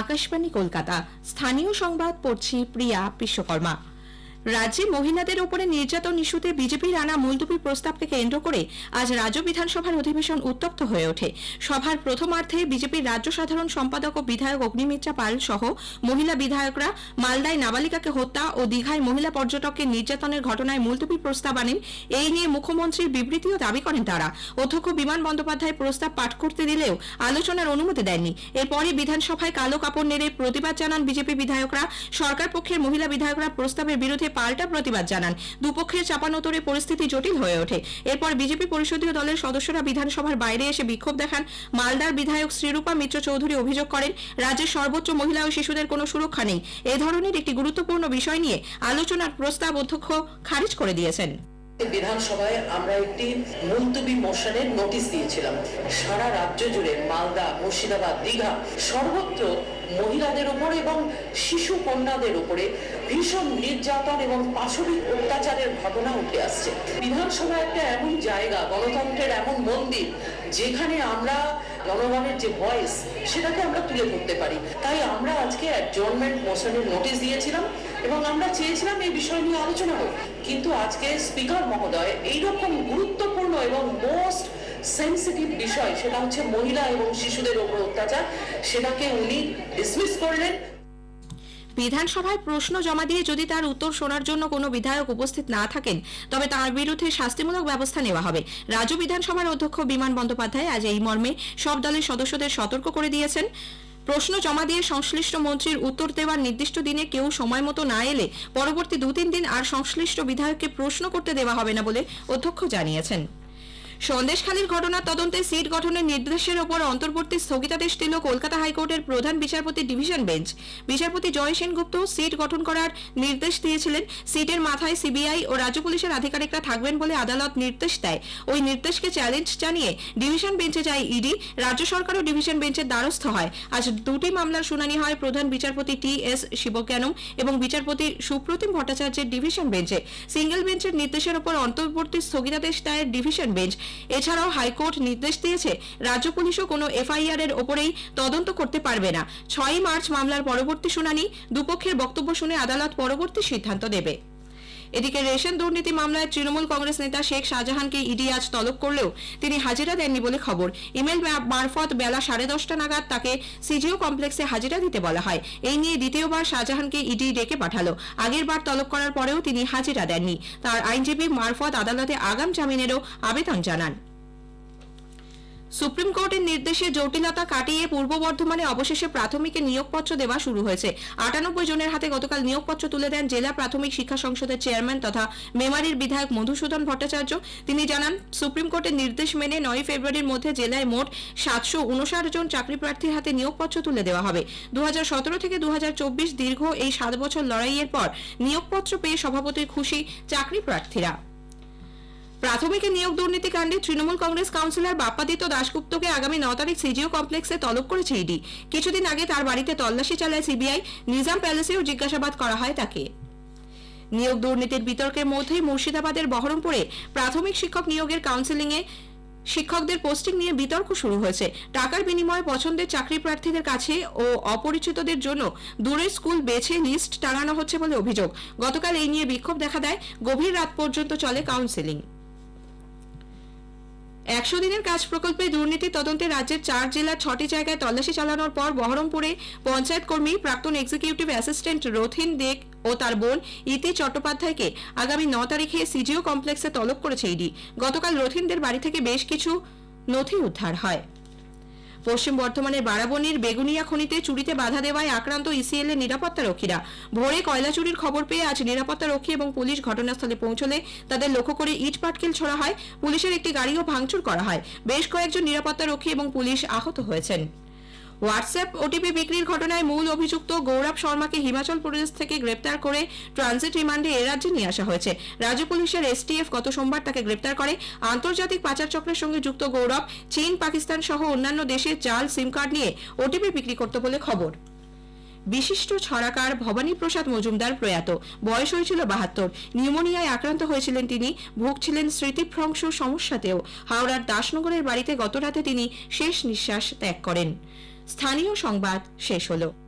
আকাশবাণী কলকাতা। স্থানীয় সংবাদ পড়ছি প্রিয়া বিশ্বকর্মা। রাজ্যে মহিলাদের ওপরে নির্যাতন ইস্যুতে বিজেপির আনা মুলতুবি প্রস্তাবকে কেন্দ্র করে আজ রাজ্য বিধানসভার অধিবেশন উত্তপ্ত হয়ে ওঠে। সভার প্রথমার্ধে বিজেপির রাজ্য সাধারণ সম্পাদক ও বিধায়ক অগ্নিমিত্রা পাল সহ মহিলা বিধায়করা মালদায় নাবালিকাকে হত্যা ও দীঘায় মহিলা পর্যটককে নির্যাতনের ঘটনায় মুলতুবি প্রস্তাব আনেন, এই নিয়ে মুখ্যমন্ত্রীর বিবৃতিও দাবি করেন তারা। অধ্যক্ষ বিমান বন্দ্যোপাধ্যায় প্রস্তাব পাঠ করতে দিলেও আলোচনার অনুমতি দেননি। এরপরই বিধানসভায় কালো কাপড় নেড়ে প্রতিবাদ জানান বিজেপি বিধায়করা। সরকার পক্ষের মহিলা বিধায়করা প্রস্তাবের বিরুদ্ধে পাল্টা প্রতিবাদ জানান। দুপক্ষের চাপানোতরে পরিস্থিতি জটিল হয়ে ওঠে। এরপর বিজেপি পরিষদীয় দলের সদস্যরা বিধানসভার বাইরে এসে বিক্ষোভ দেখান। মালদার বিধায়ক শ্রীরূপা মিত্র চৌধুরী অভিযোগ করেন, রাজ্যের সর্বোচ্চ মহিলা ও শিশুদের কোনো সুরক্ষা নেই। এ ধরনের একটি গুরুত্বপূর্ণ বিষয় নিয়ে আলোচনার প্রস্তাব অধ্যক্ষ খারিজ করে দিয়েছেন। বিধানসভায় আমরা একটি মুলতুবি মোশনের নোটিশ দিয়েছিলাম। সারা রাজ্য জুড়ে মালদা, মুর্শিদাবাদ, দীঘা সর্বত্র মহিলাদের উপর এবং শিশু কন্যাদের উপরে ভীষণ নির্যাতন এবং পাশবিক অত্যাচারের ঘটনা উঠে আসছে। বিধানসভা একটা এমন জায়গা, গণতন্ত্রের এমন মন্দির, যেখানে আমরা জনগণের যে ভয়েস, সেটাকে আমরা তুলে ধরতে পারি। তাই আমরা আজকে অ্যাডজর্নমেন্ট মোশনের নোটিশ দিয়েছিলাম। এবং আমরা চেয়েছিলাম এই বিষয় নিয়ে আলোচনা হোক কিন্তু আজকে স্পিকার মহোদয় এইরকম গুরুত্বপূর্ণ এবং মোস্ট সেন্সিটিভ বিষয়, সেটা হচ্ছে মহিলা এবং শিশুদের উপর অত্যাচার, সেটাকে উনি ডিসমিস করলেন। বিধানসভায় প্রশ্ন জমা দিয়ে যদি তার উত্তর শোনার জন্য কোনো বিধায়ক উপস্থিত না থাকেন, তবে তার বিরুদ্ধে শাস্তিমূলক ব্যবস্থা নেওয়া হবে। রাজ্য বিধানসভার অধ্যক্ষ বিমান বন্দ্যোপাধ্যায় আজ এই মর্মে সব দলের সদস্যদের সতর্ক করে দিয়েছেন। প্রশ্ন জমা দিয়ে সংশ্লিষ্ট মন্ত্রীর উত্তর দেওয়ার নির্দিষ্ট দিনে কেউ সময় মতো না এলে পরবর্তী দু তিন দিন আর সংশ্লিষ্ট বিধায়ককে প্রশ্ন করতে দেওয়া হবে না বলে অধ্যক্ষ জানিয়েছেন। সন্দেশখালীর ঘটনার তদন্তে সিট গঠনের নির্দেশের ওপর অন্তর্বর্তী স্থগিতাদেশ দিল কলকাতা হাইকোর্টের প্রধান বিচারপতি ডিভিশন বেঞ্চ। বিচারপতি জয় সেনগুপ্ত সিট গঠন করার নির্দেশ দিয়েছিলেন। সিটের মাথায় সিবিআই ও রাজ্য পুলিশের আধিকারিকরা থাকবেন বলে আদালত নির্দেশ দেয়। ওই নির্দেশকে চ্যালেঞ্জ জানিয়ে ডিভিশন বেঞ্চে যায় ইডি। রাজ্য সরকারও ডিভিশন বেঞ্চের দ্বারস্থ হয়। আজ দুটি মামলার শুনানি হয় প্রধান বিচারপতি টি এস শিবজ্ঞানম এবং বিচারপতি সুপ্রতিম ভট্টাচার্যের ডিভিশন বেঞ্চে। সিঙ্গেল বেঞ্চের নির্দেশের ওপর অন্তর্বর্তী স্থগিতাদেশ দায়ের ডিভিশন বেঞ্চ। এছাড়াও হাইকোর্ট নির্দেশ দিয়েছে, রাজ্য পুলিশও কোনো এফআইআর এর ওপরেই তদন্ত করতে পারবে না। ছয়ই মার্চ মামলার পরবর্তী শুনানি, দুপক্ষের বক্তব্য শুনে আদালত পরবর্তী সিদ্ধান্ত দেবে। এদিকে রেশন দুর্নীতি মামলায় তৃণমূল কংগ্রেস নেতা শেখ শাহজাহানকে ইডি আজ তলব করলেও তিনি হাজিরা দেননি বলে খবর। ইমেল মারফত বেলা সাড়ে দশটা নাগাদ তাকে সিজিও কমপ্লেক্সে হাজিরা দিতে বলা হয়। এই নিয়ে দ্বিতীয়বার শাহজাহানকে ইডি ডেকে পাঠালো। আগেরবার তলব করার পরেও তিনি হাজিরা দেননি। তার আইনজীবী মারফত আদালতে আগাম জামিনেরও আবেদন জানান। সুপ্রিম কোর্টের নির্দেশে জটিলতা কাটিয়ে পূর্ব বর্ধমানে অবশেষে প্রাথমিকে নিয়োগপত্র দেওয়া শুরু হয়েছে। আটানব্বই জনের হাতে গতকাল নিয়োগপত্র তুলে দেন জেলা প্রাথমিক শিক্ষা সংসদের চেয়ারম্যান তথা মেমারির বিধায়ক মধুসূদন ভট্টাচার্য। তিনি জানান, সুপ্রিম কোর্টের নির্দেশ মেনে নয় ফেব্রুয়ারির মধ্যে জেলায় মোট সাতশো উনষাট জন চাকরি প্রার্থীর হাতে নিয়োগপত্র তুলে দেওয়া হবে। দু হাজার সতেরো থেকে দু হাজার চব্বিশ দীর্ঘ এই সাত বছর লড়াইয়ের পর নিয়োগপত্র পেয়ে সভাপতির খুশি চাকরি প্রার্থীরা। প্রাথমিকে নিয়োগ দুর্নীতি কাণ্ডে তৃণমূল কংগ্রেস কাউন্সিলর বাপ্পাদিত্য দাশগুপ্তকে আগামী ন তারিখ সিজিও কমপ্লেক্সে তলব করেছে ইডি। কিছুদিন আগে তার বাড়িতে তল্লাশি চালায় সিবিআই। নিজাম প্যালেসেও জিজ্ঞাসাবাদ করা হয় তাকে। নিয়োগ দুর্নীতির বিতর্কের মধ্যেই মুর্শিদাবাদের বহরমপুরে প্রাথমিক শিক্ষক নিয়োগের কাউন্সিলিংয়ে শিক্ষকদের পোস্টিং নিয়ে বিতর্ক শুরু হয়েছে। টাকার বিনিময়ে পছন্দের চাকরি প্রার্থীদের কাছে ও অপরিচিতদের জন্য দূরের স্কুল বেছে লিস্ট টাঙানো হচ্ছে বলে অভিযোগ। গতকাল এই নিয়ে বিক্ষোভ দেখা দেয়। গভীর রাত পর্যন্ত চলে কাউন্সিলিং। একশো দিনের কাজ প্রকল্পে দুর্নীতি তদন্তে রাজ্যের চার জেলার ছটি জায়গায় তল্লাশি চালানোর পর বহরমপুরে পঞ্চায়েত কর্মী, প্রাক্তন এক্সিকিউটিভ অ্যাসিস্ট্যান্ট রথিন দেক ও তার বোন ইতি চট্টোপাধ্যায়কে আগামী ন তারিখে সিজিও কমপ্লেক্সে তলব করেছে ইডি। গতকাল রথিনদের বাড়ি থেকে বেশ কিছু নথি উদ্ধার হয়। পশ্চিম বর্ধমানের বারাবনির বেগুনিয়া খনিতে চুরিতে বাধা দেওয়ায় আক্রান্ত ইসিএল এর নিরাপত্তা রক্ষীরা। ভোরে কয়লা চুরির খবর পেয়ে আজ নিরাপত্তা রক্ষী এবং পুলিশ ঘটনাস্থলে পৌঁছলে তাদের লক্ষ্য করে ইট পাটকেল ছড়া হয়। পুলিশের একটি গাড়িও ভাঙচুর করা হয়। বেশ কয়েকজন নিরাপত্তা রক্ষী এবং পুলিশ আহত হয়েছেন। হোয়াটসঅ্যাপ ওটিপি বিক্রির ঘটনায় মূল অভিযুক্ত গৌরব শর্মাকে হিমাচল প্রদেশ থেকে গ্রেপ্তার করে ট্রানজিট রিমান্ডে এ রাজ্যে নিয়ে আসা হয়েছে। রাজ্য পুলিশের এসটিএফ গত সোমবার তাকে গ্রেপ্তার করে। আন্তর্জাতিক পাচার চক্রের সঙ্গে যুক্ত গৌরব, চীন, পাকিস্তান সহ অন্যান্য দেশে জাল, সিম কার্ড নিয়ে ওটিপি বিক্রি করত বলে খবর। বিশিষ্ট ছড়াকার ভবানী প্রসাদ মজুমদার প্রয়াত। বয়স হয়েছিল বাহাত্তর। নিউমোনিয়ায় আক্রান্ত হয়েছিলেন তিনি। ভুগছিলেন স্মৃতিভ্রংশ সমস্যাতেও। হাওড়ার দাসনগরের বাড়িতে গতরাতে তিনি শেষ নিঃশ্বাস ত্যাগ করেন। স্থানীয় সংবাদ শেষ হলো।